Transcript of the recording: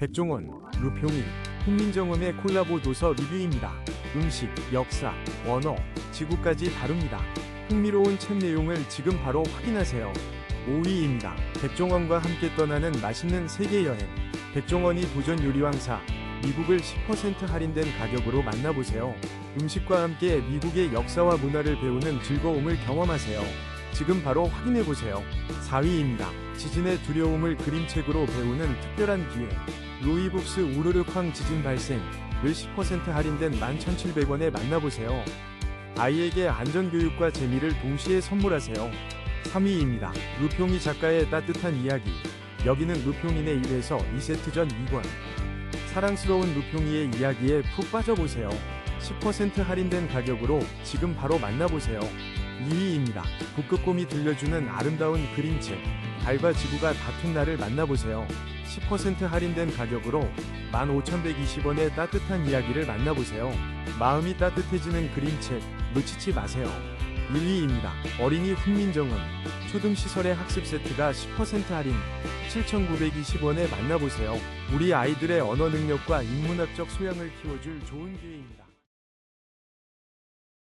백종원, 루평이, 훈민정음의 콜라보 도서 리뷰입니다. 음식, 역사, 언어, 지구까지 다룹니다. 흥미로운 책 내용을 지금 바로 확인하세요. 5위입니다. 백종원과 함께 떠나는 맛있는 세계 여행. 백종원이 도전 요리왕사. 미국을 10% 할인된 가격으로 만나보세요. 음식과 함께 미국의 역사와 문화를 배우는 즐거움을 경험하세요. 지금 바로 확인해보세요. 4위입니다. 지진의 두려움을 그림책으로 배우는 특별한 기회. 로이북스 우르르쾅 지진 발생 을 10% 할인된 11,700원에 만나보세요. 아이에게 안전교육과 재미를 동시에 선물하세요. 3위입니다. 루평이 작가의 따뜻한 이야기. 여기는 루평인의 1에서 2세트 전 2권. 사랑스러운 루평이의 이야기에 푹 빠져보세요. 10% 할인된 가격으로 지금 바로 만나보세요. 2위입니다. 북극곰이 들려주는 아름다운 그림책. 달과 지구가 다툰 날을 만나보세요. 10% 할인된 가격으로 15,120원의 따뜻한 이야기를 만나보세요. 마음이 따뜻해지는 그림책 놓치지 마세요. 1위입니다. 어린이 훈민정음 초등시설의 학습 세트가 10% 할인 7,920원에 만나보세요. 우리 아이들의 언어 능력과 인문학적 소양을 키워줄 좋은 기회입니다.